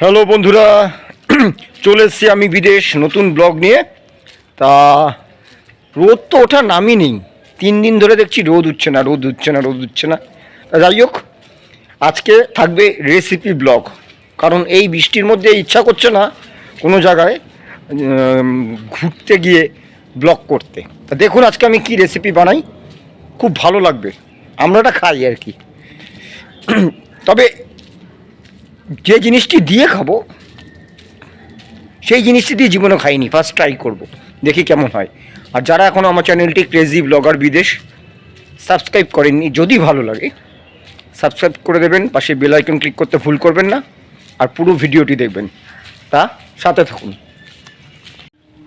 Hello বন্ধুরা, চলে এসছি আমি বিদেশ, নতুন ব্লগ নিয়ে। তা, রোদ তো ওঠা নামই নেই। তিন দিন ধরে দেখছি রোদ উঠছে না, রোদ উঠছে না, রোদ উঠছে না। যাই হোক, আজকে থাকবে রেসিপি ব্লগ। কারণ এই বৃষ্টির মধ্যে ইচ্ছা করছে না কোনো জায়গায় ঘুরতে গিয়ে ব্লগ করতে। তা দেখুন আজকে আমি কি রেসিপি বানাই। খুব ভালো লাগবে। আমরাটা খাই আর কি। তবে যে জিনিসটি দিয়ে খাব, সেই জিনিসটি দিয়ে জীবনে খাইনি ফার্স্ট ট্রাই করব, দেখি কেমন হয়। আর যারা এখনও আমার চ্যানেলটি ক্রেজি ব্লগার বিদেশ সাবস্ক্রাইব করেননি, যদি ভালো লাগে সাবস্ক্রাইব করে দেবেন, পাশে বেল আইকন ক্লিক করতে ভুল করবেন না, আর পুরো ভিডিওটি দেখবেন। তা, সাথে থাকুন।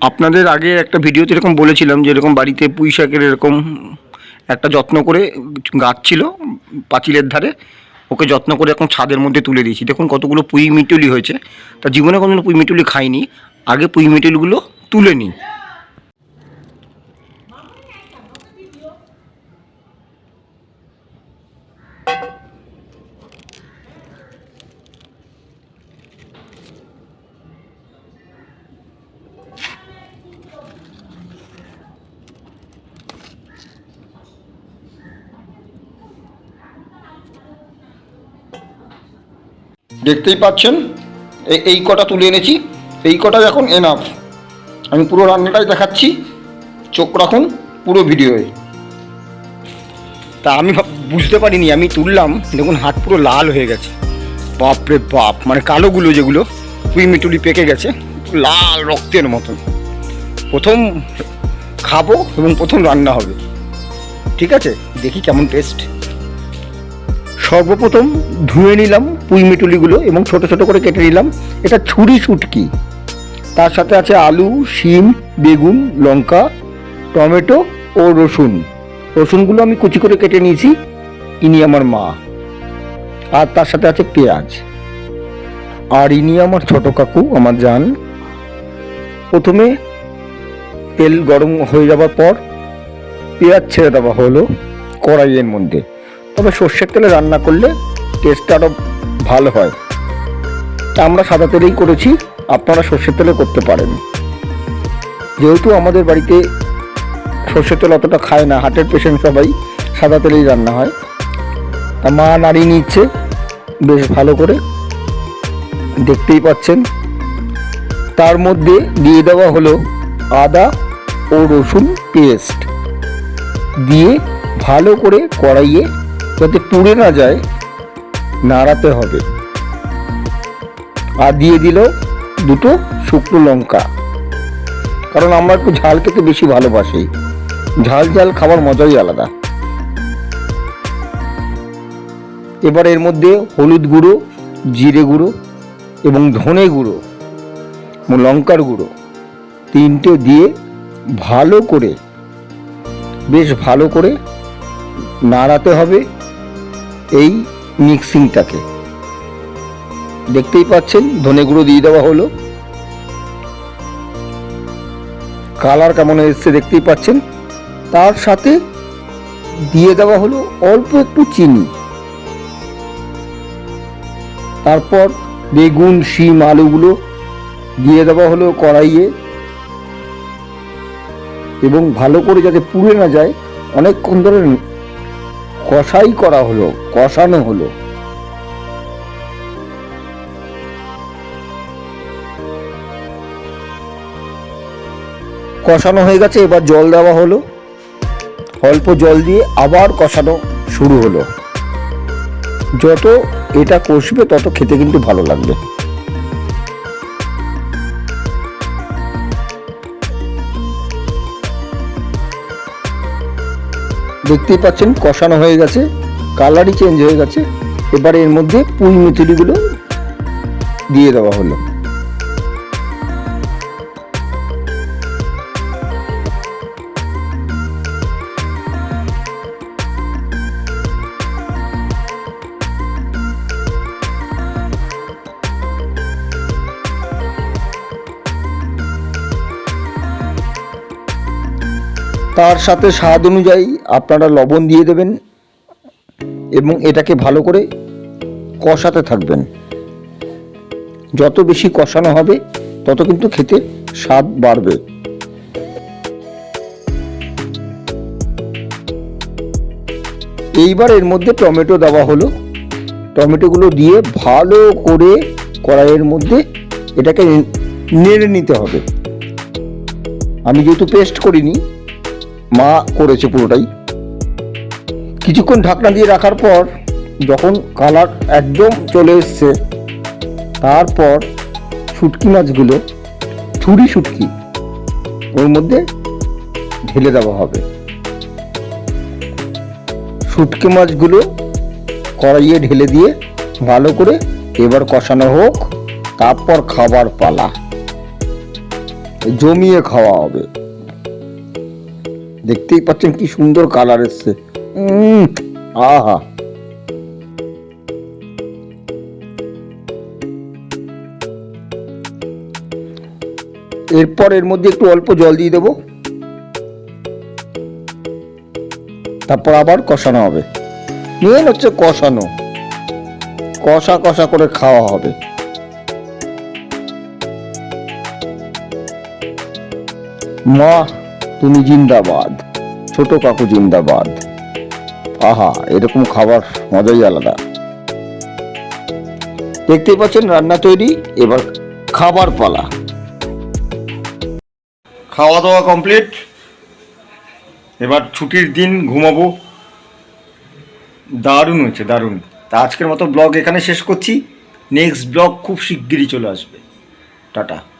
আপনাদের আগে একটা ভিডিওতে এরকম বলেছিলাম যে এরকম বাড়িতে পুঁই শাকের এরকম একটা যত্ন করে গাছ ছিল, পাঁচিলের ধারে ওকে যত্ন করে এখন ছাদের মধ্যে তুলে দিয়েছি। দেখুন কতগুলো পুঁই মিটুলি হয়েছে। তা জীবনে কোনো পুঁই মিটুলি খাইনি। আগে পুঁই মিটুলিগুলো তুলে নিই। দেখতেই পাচ্ছেন? এই কটা তুলে এনেছি। এই কটা এখন এনাফ আমি পুরো রান্নাটাই দেখাচ্ছি। চোখ রাখুন, পুরো ভিডিওয়ে তা আমি বুঝতে পারিনি, আমি তুললাম। দেখুন, হাত পুরো লাল হয়ে গেছে। বাপরে বাপ মানে কালোগুলো যেগুলো, পুই মিটুলি পেকে গেছে, লাল রক্তের মতন। প্রথম খাব এবং প্রথম রান্না হবে। ঠিক আছে? দেখি কেমন টেস্ট সর্বপ্রথম ধুয়ে নিলাম পুঁই মিটুলিগুলো এবং ছোট ছোট করে কেটে নিলাম। এটা ছুরি শুটকি। তার সাথে আছে আলু, শিম, বেগুন, লঙ্কা, টমেটো ও রসুন। রসুনগুলো আমি কুচি করে কেটে নিয়েছি। ইনি আমার মা। আর তার সাথে আছে পেঁয়াজ। আর ইনি আমার ছোট কাকু, আমার জান। প্রথমে তেল গরম হয়ে যাওয়ার পর পেঁয়াজ ছেড়ে দেওয়া হলো কড়াইয়ের মধ্যে। তবে সর্ষের তেলে রান্না করলে টেস্টটা আরও ভালো হয়। আমরা সাদা তেলেই করেছি, আপনারা সর্ষের তেলে করতে পারেন। যেহেতু আমাদের বাড়িতে সর্ষের তেল অতটা খায় না হার্টের পেশেন্ট সবাই সাদা তেলেই রান্না হয়। তা মা নাড়িয়ে নিচ্ছে, বেশ ভালো করে দেখতেই পাচ্ছেন। তার মধ্যে দিয়ে দেওয়া হলো আদা ও রসুন পেস্ট দিয়ে ভালো করে কড়াইয়ে যাতে পুড়ে না যায়, নাড়াতে হবে। আর দিয়ে দিল দুটো শুকনো লঙ্কা। কারণ আমরা একটু ঝাল খেতে বেশি ভালোবাসি। ঝাল ঝাল খাবার মজাই আলাদা। এবার এর মধ্যে হলুদ গুঁড়ো, জিরে গুঁড়ো এবং ধনে গুঁড়ো লঙ্কার গুঁড়ো তিনটে দিয়ে ভালো করে, বেশ ভালো করে নাড়াতে হবে। এই মিক্সিংটাকে দেখতেই পাচ্ছেন, ধনে গুঁড়ো দিয়ে দেওয়া হলো। কালার কেমন এসছে দেখতেই পাচ্ছেন। তার সাথে দিয়ে দেওয়া হলো অল্প একটু চিনি। তারপর বেগুন, শিম, আলুগুলো দিয়ে দেওয়া হলো কড়াইয়ে। এবং ভালো করে যাতে পুড়ে না যায়, অনেকক্ষণ ধরে কষাই করা হলো, কষানো হলো। কষানো হয়ে গেছে, এবার জল দেওয়া হলো। অল্প জল দিয়ে আবার কষানো শুরু হলো। যত এটা কষবে, তত খেতে কিন্তু ভালো লাগবে। দেখতেই পাচ্ছেন কষানো হয়ে গেছে কালারই চেঞ্জ হয়ে গেছে। এবারে এর মধ্যে পুঁই মিথুরিগুলো দিয়ে দেওয়া হলো। তার সাথে স্বাদ অনুযায়ী আপনারা লবণ দিয়ে দেবেন এবং এটাকে ভালো করে কষাতে থাকবেন। যত বেশি কষানো হবে, তত কিন্তু খেতে স্বাদ বাড়বে। এইবার এর মধ্যে টমেটো দেওয়া হলো। টমেটোগুলো দিয়ে ভালো করে কড়াইয়ের মধ্যে এটাকে নেড়ে নিতে হবে। আমি যেহেতু পেস্ট করিনি মা করেছে পুরোটাই। কিছুক্ষণ ঢাকনা দিয়ে রাখার পর যখন কালার একদম চলে এসছে, তারপর শুটকি মাছগুলো, ছুরি শুটকি, ওর মধ্যে ঢেলে দেওয়া হবে। শুটকি মাছগুলো কড়াইয়ে ঢেলে দিয়ে ভালো করে এবার কষানো হোক, তারপর খাবার পালা। জমিয়ে খাওয়া হবে। দেখতেই পাচ্ছেন কি সুন্দর কালার এসছে। আহা। এরপর এর মধ্যে একটু অল্প জল দিয়ে দেবো। তারপর আবার কষানো হবে। মেন হচ্ছে কষানো। কষা কষা করে খাওয়া হবে। মা তুমি জিন্দাবাদ, ছোট কাকু জিন্দাবাদ। আহা, এরকম খাবার মজাই আলাদা। দেখতেই পাচ্ছেন রান্না তৈরি, এবার খাবার পালা। খাওয়া দাওয়া কমপ্লিট এবার ছুটির দিন ঘুমাবো। দারুণ হয়েছে, দারুণ। তা আজকের মতো ব্লগ এখানে শেষ করছি। নেক্সট ব্লগ খুব শিগগিরই চলে আসবে। টাটা।